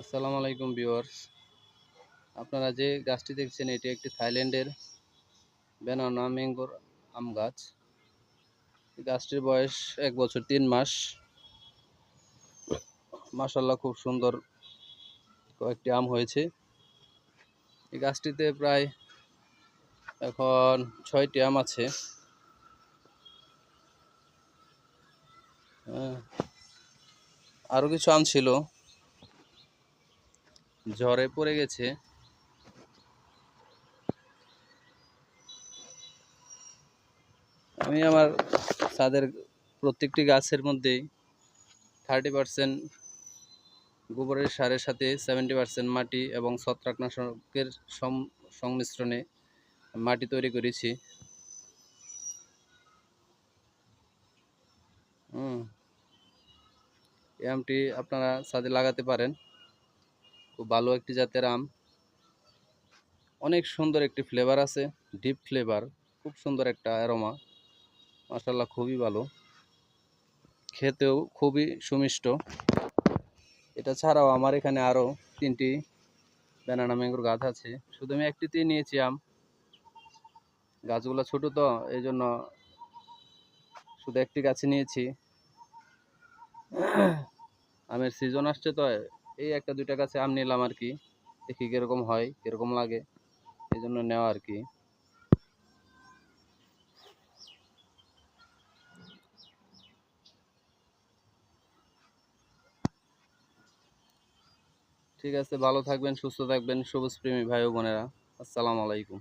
আসসালামু আলাইকুম ভিউয়ার্স। আপনারা যে গাছটি দেখছেন, এটি একটি থাইল্যান্ডের বেনানা ম্যাঙ্গোর আম গাছ। গাছটির বয়স এক বছর তিন মাস। মাসাল্লাহ খুব সুন্দর কয়েকটি আম হয়েছে। এই গাছটিতে প্রায় এখন ছয়টি আম আছে। হ্যাঁ। আরও কিছু আম ছিল। ঝড়ে পড়ে গেছে। আমি আমার ছাদের প্রত্যেকটি গাছের মধ্যেই থার্টি পার্সেন্ট গোবরের সারের সাথে সেভেন্টি পার্সেন্ট মাটি এবং ছত্রাকনাশকের সম- সংমিশ্রণে মাটি তৈরি করেছি। হুম। এই আমটি আপনারা ছাদে লাগাতে পারেন। খুব ভালো একটি জাতের আম। অনেক সুন্দর একটি ফ্লেভার আছে ডিপ ফ্লেভার খুব সুন্দর একটা অ্যারোমা মাসাল্লাহ খুবই ভালো। খেতেও খুবই সুমিষ্ট। এটা ছাড়াও আমার এখানে আরও তিনটি ব্যানানা ম্যাঙ্গোর গাছ আছে। শুধু আমি একটিতেই নিয়েছি আম। গাছগুলো ছোট তো এই জন্য শুধু একটি গাছে নিয়েছি। আমের সিজন আসছে তো এই একটা দুইটা গাছে আম নিলাম আর কি। দেখি কীরকম হয়, কীরকম লাগে। এই জন্য নেওয়া আর কি। ঠিক আছে, ভালো থাকবেন, সুস্থ থাকবেন, সবুজ প্রেমী ভাই বোনেরা। আসসালামু আলাইকুম।